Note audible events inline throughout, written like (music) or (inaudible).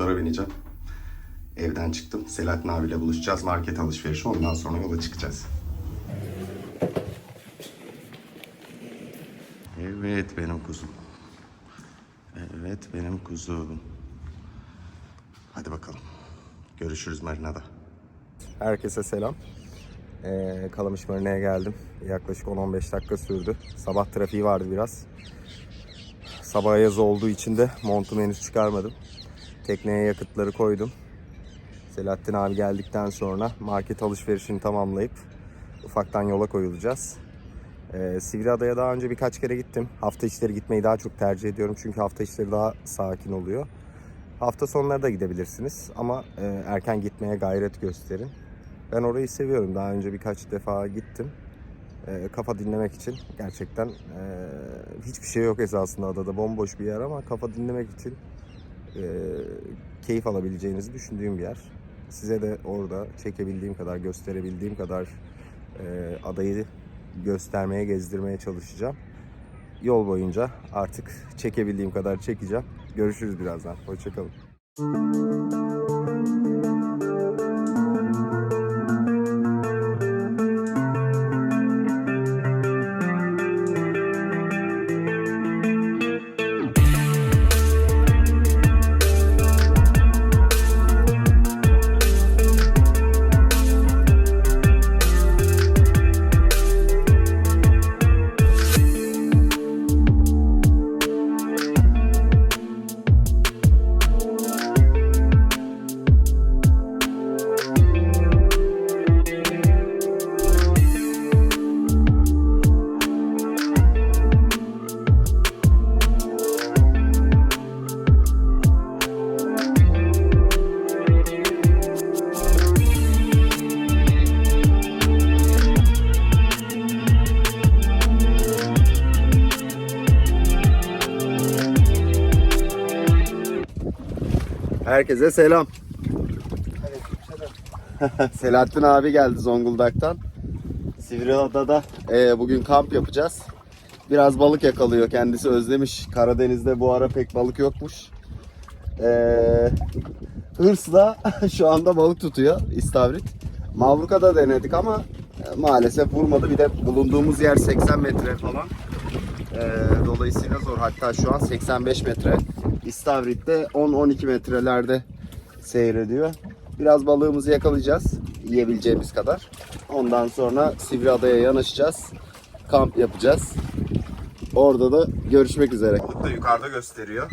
Motora bineceğim. Evden çıktım. Selahattin abiyle buluşacağız. Market alışverişi. Ondan sonra yola çıkacağız. Evet benim kuzum. Evet benim kuzum. Hadi bakalım. Görüşürüz marinada. Herkese selam. Ee, Kalamış Marina'ya geldim. Yaklaşık 10-15 dakika sürdü. Sabah trafiği vardı biraz. Sabah yaz olduğu için de montumu henüz çıkarmadım. Tekneye yakıtları koydum. Selahattin abi geldikten sonra market alışverişini tamamlayıp ufaktan yola koyulacağız. Ee, Sivriada'ya daha önce birkaç kere gittim. Hafta içleri gitmeyi daha çok tercih ediyorum çünkü hafta içleri daha sakin oluyor. Hafta sonları da gidebilirsiniz ama e, erken gitmeye gayret gösterin. Ben orayı seviyorum. Daha önce birkaç defa gittim. E, kafa dinlemek için gerçekten e, hiçbir şey yok esasında adada. Bomboş bir yer ama kafa dinlemek için e, keyif alabileceğinizi düşündüğüm bir yer. Size de orada çekebildiğim kadar, gösterebildiğim kadar e, adayı göstermeye, gezdirmeye çalışacağım. Yol boyunca artık çekebildiğim kadar çekeceğim. Görüşürüz birazdan. Hoşçakalın. Herkese selam. (laughs) Selahattin abi geldi Zonguldak'tan. Sivriada'da e, bugün kamp yapacağız. Biraz balık yakalıyor. Kendisi özlemiş. Karadeniz'de bu ara pek balık yokmuş. E, hırsla (laughs) şu anda balık tutuyor istavrit. Mavruka'da denedik ama e, maalesef vurmadı. Bir de bulunduğumuz yer 80 metre falan. E, dolayısıyla zor. Hatta şu an 85 metre. İstavrit'te 10-12 metrelerde seyrediyor. Biraz balığımızı yakalayacağız. Yiyebileceğimiz kadar. Ondan sonra Sivriada'ya yanaşacağız. Kamp yapacağız. Orada da görüşmek üzere. Balık da yukarıda gösteriyor.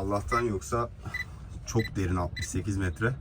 Allah'tan yoksa çok derin 68 metre.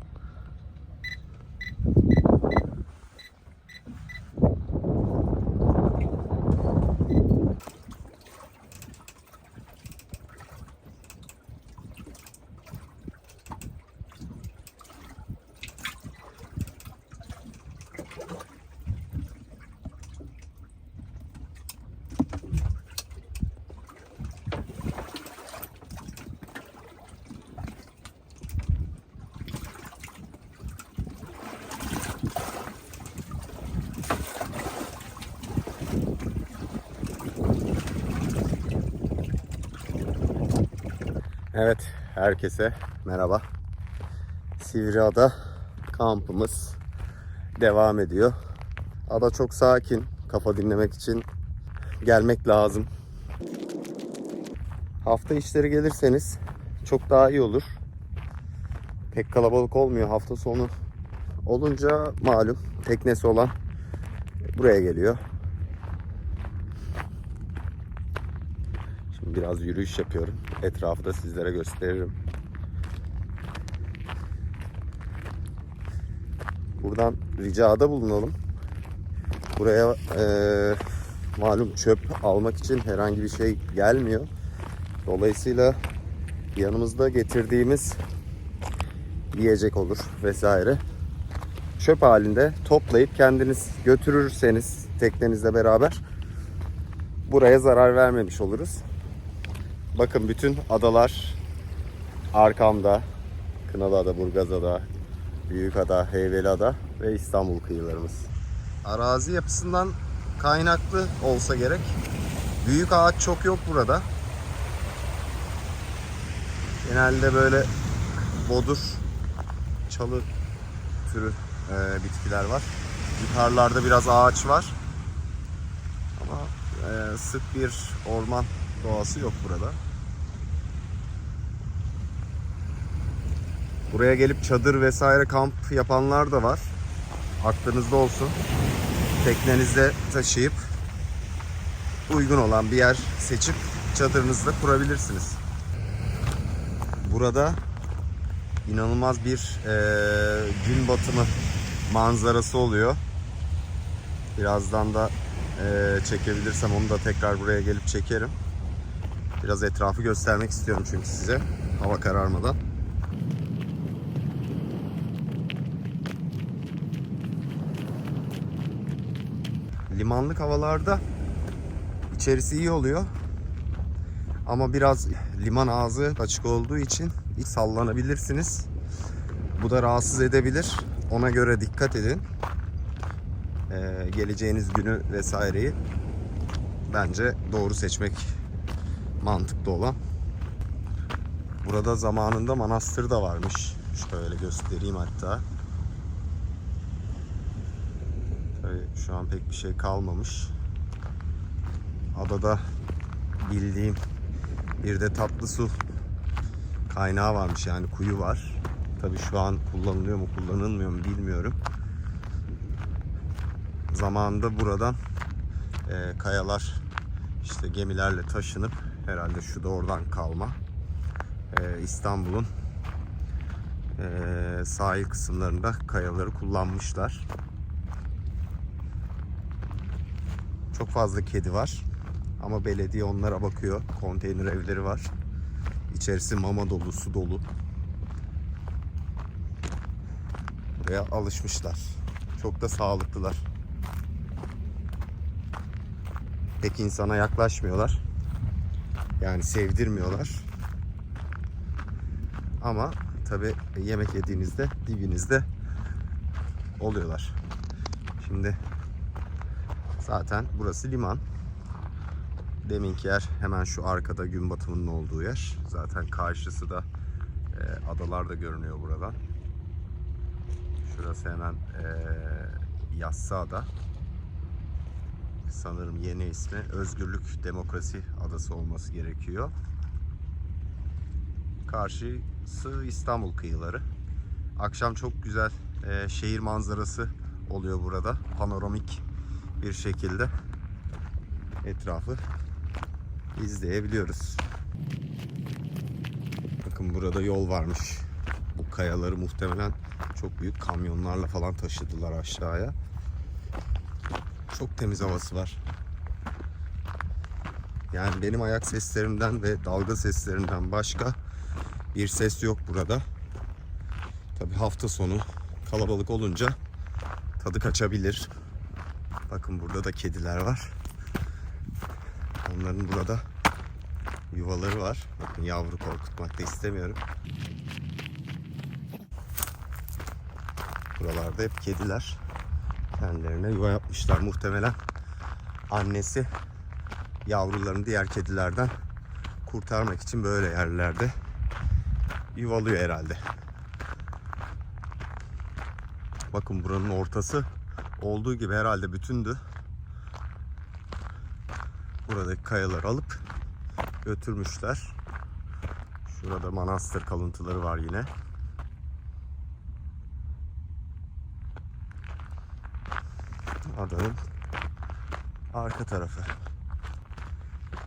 Evet, herkese merhaba. Sivriada kampımız devam ediyor. Ada çok sakin. Kafa dinlemek için gelmek lazım. Hafta işleri gelirseniz çok daha iyi olur. Pek kalabalık olmuyor hafta sonu. Olunca malum teknesi olan buraya geliyor. Biraz yürüyüş yapıyorum. Etrafı da sizlere gösteririm. Buradan ricada bulunalım. Buraya eee, malum çöp almak için herhangi bir şey gelmiyor. Dolayısıyla yanımızda getirdiğimiz yiyecek olur vesaire. Çöp halinde toplayıp kendiniz götürürseniz teknenizle beraber buraya zarar vermemiş oluruz. Bakın bütün adalar arkamda. Kınalıada, Burgazada, Büyükada, Heybeliada ve İstanbul kıyılarımız. Arazi yapısından kaynaklı olsa gerek. Büyük ağaç çok yok burada. Genelde böyle bodur, çalı türü e, bitkiler var. Yukarılarda biraz ağaç var. Ama e, sık bir orman doğası yok burada. Buraya gelip çadır vesaire kamp yapanlar da var. Aklınızda olsun. Teknenizde taşıyıp uygun olan bir yer seçip çadırınızda kurabilirsiniz. Burada inanılmaz bir eee, gün batımı manzarası oluyor. Birazdan da eee, çekebilirsem onu da tekrar buraya gelip çekerim. Biraz etrafı göstermek istiyorum çünkü size hava kararmadan. Limanlık havalarda içerisi iyi oluyor. Ama biraz liman ağzı açık olduğu için hiç sallanabilirsiniz. Bu da rahatsız edebilir. Ona göre dikkat edin. Ee, geleceğiniz günü vesaireyi bence doğru seçmek mantıklı olan. Burada zamanında manastır da varmış. Şöyle göstereyim hatta. Tabii şu an pek bir şey kalmamış. Adada bildiğim bir de tatlı su kaynağı varmış yani kuyu var. Tabii şu an kullanılıyor mu kullanılmıyor mu bilmiyorum. Zamanında buradan e, kayalar işte gemilerle taşınıp herhalde şu da oradan kalma e, İstanbul'un e, sahil kısımlarında kayaları kullanmışlar. Çok fazla kedi var. Ama belediye onlara bakıyor. Konteyner evleri var. İçerisi mama dolu, su dolu. Buraya alışmışlar. Çok da sağlıklılar. Pek insana yaklaşmıyorlar. Yani sevdirmiyorlar. Ama tabi yemek yediğinizde dibinizde oluyorlar. Şimdi zaten burası liman. Deminki yer hemen şu arkada gün batımının olduğu yer. Zaten karşısı da e, adalar da görünüyor buradan. Şurası hemen e, Yassıada. Sanırım yeni ismi Özgürlük Demokrasi Adası olması gerekiyor. Karşısı İstanbul kıyıları. Akşam çok güzel e, şehir manzarası oluyor burada. Panoramik bir şekilde etrafı izleyebiliyoruz. Bakın burada yol varmış. Bu kayaları muhtemelen çok büyük kamyonlarla falan taşıdılar aşağıya. Çok temiz havası var. Yani benim ayak seslerimden ve dalga seslerinden başka bir ses yok burada. Tabi hafta sonu kalabalık olunca tadı kaçabilir. Bakın burada da kediler var. Onların burada yuvaları var. Bakın yavru korkutmak da istemiyorum. Buralarda hep kediler kendilerine yuva yapmışlar. Muhtemelen annesi yavrularını diğer kedilerden kurtarmak için böyle yerlerde yuvalıyor herhalde. Bakın buranın ortası olduğu gibi herhalde bütündü. Buradaki kayaları alıp götürmüşler. Şurada manastır kalıntıları var yine. Adanın arka tarafı.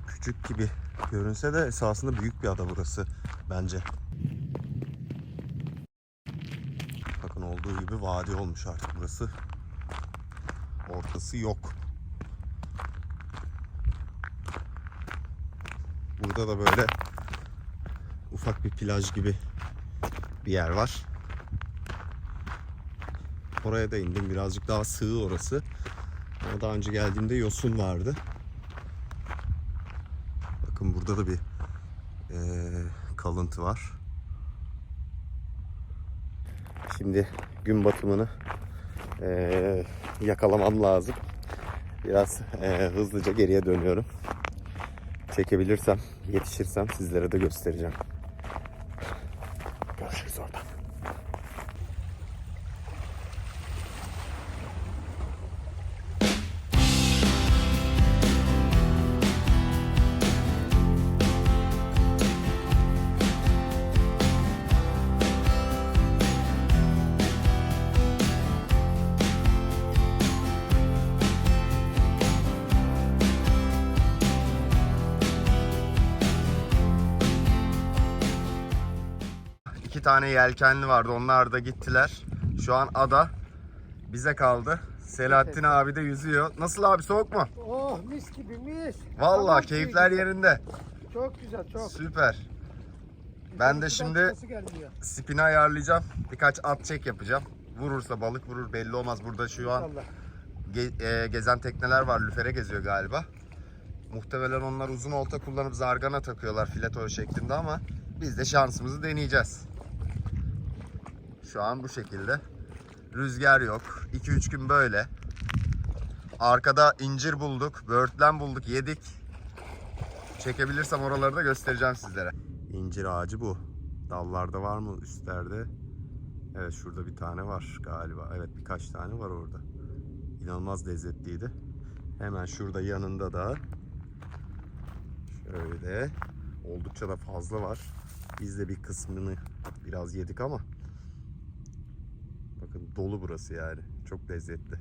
Küçük gibi görünse de esasında büyük bir ada burası bence. Bakın olduğu gibi vadi olmuş artık burası. Ortası yok. Burada da böyle ufak bir plaj gibi bir yer var. Oraya da indim. Birazcık daha sığ orası. Ama daha önce geldiğimde yosun vardı. Bakın burada da bir eee, kalıntı var. Şimdi gün batımını eee, yakalamam lazım. Biraz eee, hızlıca geriye dönüyorum. Çekebilirsem, yetişirsem sizlere de göstereceğim. İki tane yelkenli vardı. Onlar da gittiler. Şu an ada bize kaldı. Selahattin abi de yüzüyor. Nasıl abi soğuk mu? Oh mis gibi mis. Vallahi Tamam, keyifler iyi. yerinde. Çok güzel çok. Süper. Ben de şimdi Çıkası gelmiyor. spini ayarlayacağım. Birkaç at çek yapacağım. Vurursa balık vurur belli olmaz. Burada şu an ge- e, gezen tekneler var. Lüfere geziyor galiba. Muhtemelen onlar uzun olta kullanıp zargana takıyorlar fileto şeklinde ama biz de şansımızı deneyeceğiz. Şu an bu şekilde. Rüzgar yok. 2-3 gün böyle. Arkada incir bulduk, böğürtlen bulduk, yedik. Çekebilirsem oraları da göstereceğim sizlere. İncir ağacı bu. Dallarda var mı üstlerde? Evet şurada bir tane var galiba. Evet birkaç tane var orada. İnanılmaz lezzetliydi. Hemen şurada yanında da şöyle oldukça da fazla var. Biz de bir kısmını biraz yedik ama dolu burası yani. Çok lezzetli.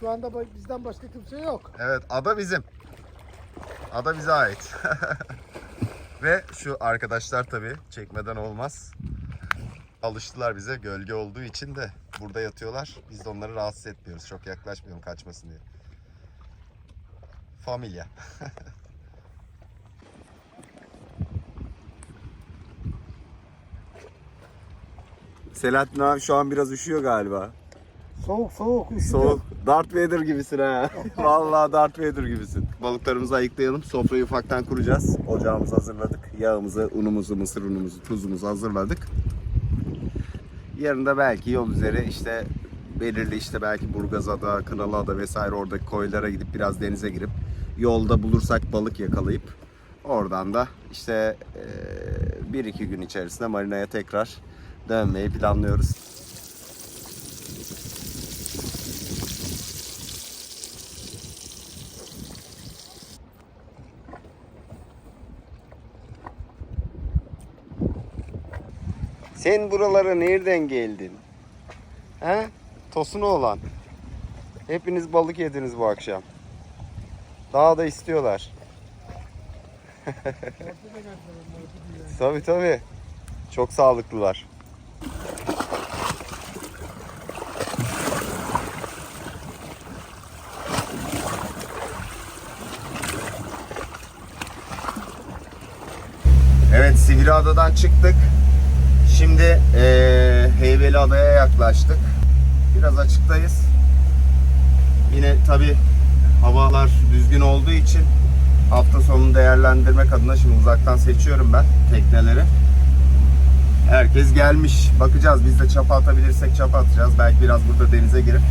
Şu anda bizden başka kimse yok. Evet ada bizim. Ada bize ait. (laughs) Ve şu arkadaşlar tabii çekmeden olmaz. Alıştılar bize gölge olduğu için de burada yatıyorlar. Biz de onları rahatsız etmiyoruz. Çok yaklaşmayalım kaçmasın diye. Familya. (laughs) Selahattin abi şu an biraz üşüyor galiba. Soğuk soğuk üşüdüm. Soğuk. Darth Vader gibisin ha. (laughs) Vallahi Darth Vader gibisin. Balıklarımızı ayıklayalım. Sofrayı ufaktan kuracağız. Ocağımızı hazırladık. Yağımızı, unumuzu, mısır unumuzu, tuzumuzu hazırladık. Yarın da belki yol üzeri işte belirli işte belki Burgazada, Kınalıada vesaire oradaki koylara gidip biraz denize girip yolda bulursak balık yakalayıp oradan da işte bir iki gün içerisinde marinaya tekrar dönmeyi planlıyoruz. Sen buralara nereden geldin? He? Tosunu olan. Hepiniz balık yediniz bu akşam. Daha da istiyorlar. (laughs) tabi tabi. Çok sağlıklılar. Sivriada'dan çıktık. Şimdi eee Heybeli Adaya yaklaştık. Biraz açıktayız. Yine tabi havalar düzgün olduğu için hafta sonunu değerlendirmek adına şimdi uzaktan seçiyorum ben tekneleri. Herkes gelmiş. Bakacağız biz de çapa atabilirsek çapa atacağız. Belki biraz burada denize girip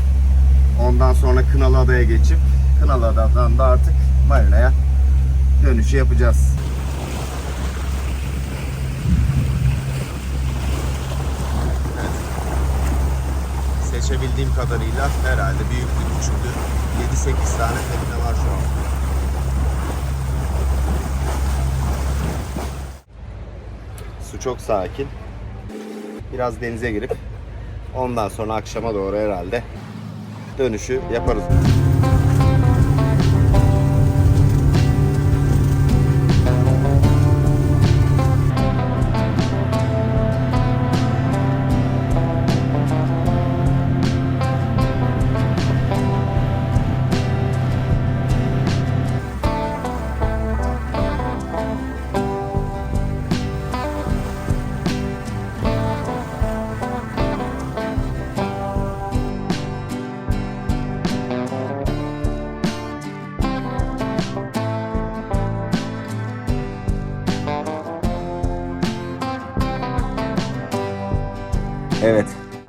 ondan sonra Kınalı Adaya geçip Kınalı Ada'dan da artık marinaya dönüşü yapacağız. Seçebildiğim kadarıyla herhalde büyüklü küçüklü 7-8 tane tekne var şu an. Su çok sakin. Biraz denize girip ondan sonra akşama doğru herhalde dönüşü yaparız.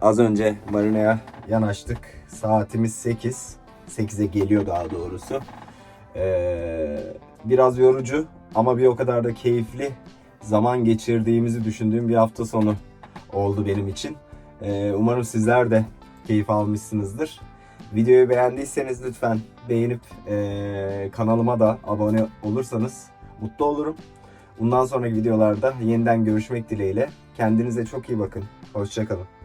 Az önce marinaya yanaştık. Saatimiz 8. 8'e geliyor daha doğrusu. Ee, biraz yorucu ama bir o kadar da keyifli. zaman geçirdiğimizi düşündüğüm bir hafta sonu oldu benim için. Ee, umarım sizler de keyif almışsınızdır. Videoyu beğendiyseniz lütfen beğenip ee, kanalıma da abone olursanız mutlu olurum. Bundan sonraki videolarda yeniden görüşmek dileğiyle. Kendinize çok iyi bakın. Hoşçakalın.